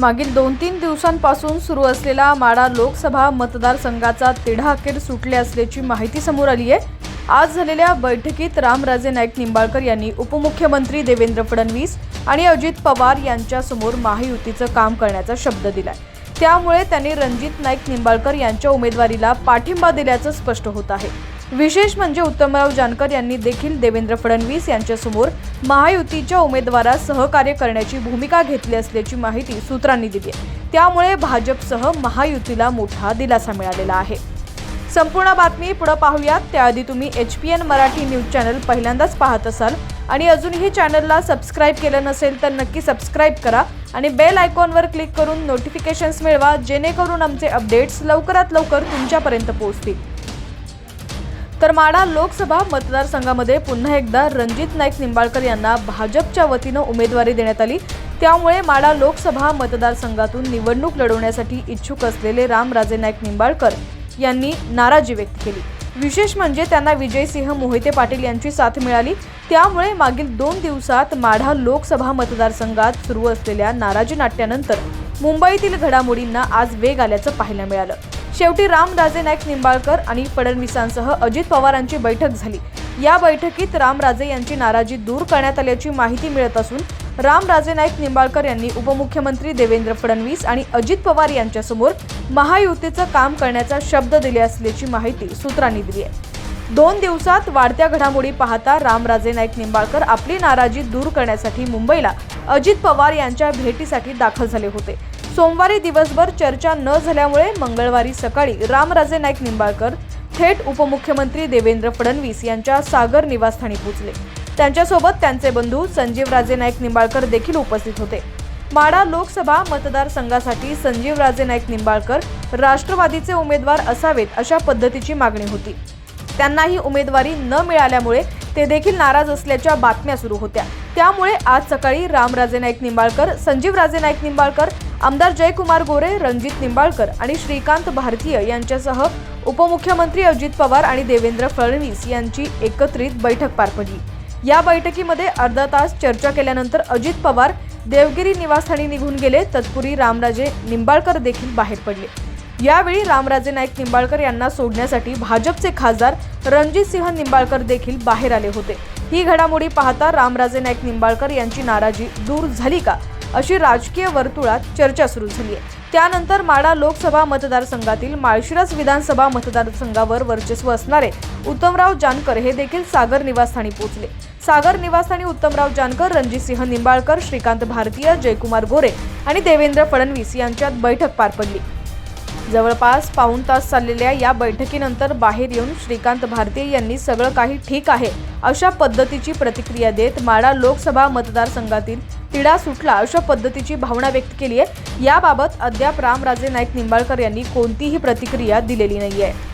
मागील दोन तीन दिवसांपासून सुरू असलेला माडा लोकसभा मतदारसंघाचा तिढा अखेर सुटले असल्याची माहिती समोर आली आहे. आज झालेल्या बैठकीत रामराजे नाईक निंबाळकर यांनी उपमुख्यमंत्री देवेंद्र फडणवीस आणि अजित पवार यांच्यासमोर महायुतीचं काम करण्याचा शब्द दिलाय. त्यामुळे त्यांनी रणजित नाईक निंबाळकर यांच्या उमेदवारीला पाठिंबा दिल्याचं स्पष्ट होत आहे. विशेष म्हणजे उत्तमराव जानकर यांनी देखील देवेंद्र फडणवीस यांच्यासमोर महायुतीच्या उमेदवारास सहकार्य करण्याची भूमिका घेतली असल्याची माहिती सूत्रांनी दिली आहे. त्यामुळे भाजपसह महायुतीला मोठा दिलासा मिळालेला आहे. संपूर्ण बातमी पुढे पाहूयात. त्याआधी तुम्ही H P N Marathi news channel पहिल्यांदाच पाहत असाल आणि अजूनही चॅनलला सबस्क्राईब केलं नसेल तर नक्की सबस्क्राईब करा आणि बेल आयकॉनवर क्लिक करून नोटिफिकेशन्स मिळवा जेणेकरून आमचे अपडेट्स लवकरात लवकर तुमच्यापर्यंत पोहोचतील. तर माडा लोकसभा मतदारसंघामध्ये पुन्हा एकदा रणजित नाईक निंबाळकर यांना भाजपच्या वतीनं उमेदवारी देण्यात आली. त्यामुळे माडा लोकसभा मतदारसंघातून निवडणूक लढवण्यासाठी इच्छुक असलेले रामराजे नाईक निंबाळकर यांनी नाराजी व्यक्त केली. विशेष म्हणजे त्यांना विजयसिंह मोहिते पाटील यांची साथ मिळाली. त्यामुळे मागील दोन दिवसात माढा लोकसभा मतदारसंघात सुरू असलेल्या नाराजी नाट्यानंतर मुंबईतील घडामोडींना आज वेग आल्याचं पाहायला मिळालं. शेवटी रामराजे नाईक निंबाळकर आणि फडणवीसांसह अजित पवारांची बैठक झाली. या बैठकीत रामराजे यांची नाराजी दूर करण्यात आल्याची माहिती मिळत असून रामराजे नाईक निंबाळकर यांनी उपमुख्यमंत्री देवेंद्र फडणवीस आणि अजित पवार यांच्यासमोर महायुतीचं काम करण्याचा शब्द दिले असल्याची माहिती सूत्रांनी दिली आहे. दोन दिवसात वाढत्या घडामोडी पाहता रामराजे नाईक निंबाळकर आपली नाराजी दूर करण्यासाठी मुंबईला अजित पवार यांच्या भेटीसाठी दाखल झाले होते. सोमवारी दिवसभर चर्चा न झाल्यामुळे मंगळवारी सकाळी रामराजे नाईक निंबाळकर थेट उपमुख्यमंत्री देवेंद्र फडणवीस यांच्या सागर निवासस्थानी पोहोचले. त्यांच्यासोबत त्यांचे बंधू संजीवराजे नाईक निंबाळकर देखील उपस्थित होते. माडा लोकसभा मतदारसंघासाठी संजीवराजे नाईक निंबाळकर राष्ट्रवादीचे उमेदवार असावेत अशा पद्धतीची मागणी होती. त्यांना ही उमेदवारी न मिळाल्यामुळे ते देखील नाराज असल्याच्या बातम्या सुरू होत्या. त्यामुळे आज सकाळी रामराजे नाईक निंबाळकर संजीवराजे नाईक निंबाळकर आमदार जयकुमार गोरे रणजित निंबाळकर आणि श्रीकांत भारतीय यांच्यासह उपमुख्यमंत्री अजित पवार आणि देवेंद्र फडणवीस यांची एकत्रित बैठक पार पडली. या बैठकीमध्ये अर्धा तास चर्चा केल्यानंतर अजित पवार देवगिरी निवासस्थानी निघून गेले. तत्पूर्वी रामराजे निंबाळकर देखील बाहेर पडले. यावेळी रामराजे नाईक निंबाळकर यांना सोडण्यासाठी भाजपचे खासदार रणजितसिंह निंबाळकर देखील बाहेर आले होते. ही घडामोडी पाहता रामराजे नाईक निंबाळकर यांची नाराजी दूर झाली का? अशी राजकीय वर्तुळात चर्चा सुरू झाली आहे त्यानंतर माडा लोकसभा मतदारसंघातील माळशिरस विधानसभा मतदारसंघावर वर्चस्व असणारे उत्तमराव जानकर हे देखील सागर निवासस्थानी पोहोचले. सागर निवासस्थानी उत्तमराव जानकर रणजितसिंह निंबाळकर श्रीकांत भारतीय जयकुमार गोरे आणि देवेंद्र फडणवीस यांच्यात बैठक पार पडली. जवळपास पाऊण तास चाललेल्या या बैठकीनंतर बाहेर येऊन श्रीकांत भारतीय यांनी सगळं काही ठीक आहे अशा पद्धतीची प्रतिक्रिया देत माडा लोकसभा मतदारसंघातील तिढा सुटला अशा पद्धतीची भावना व्यक्त केली आहे. याबाबत अद्याप रामराजे नाईक निंबाळकर यांनी कोणतीही प्रतिक्रिया दिलेली नाही आहे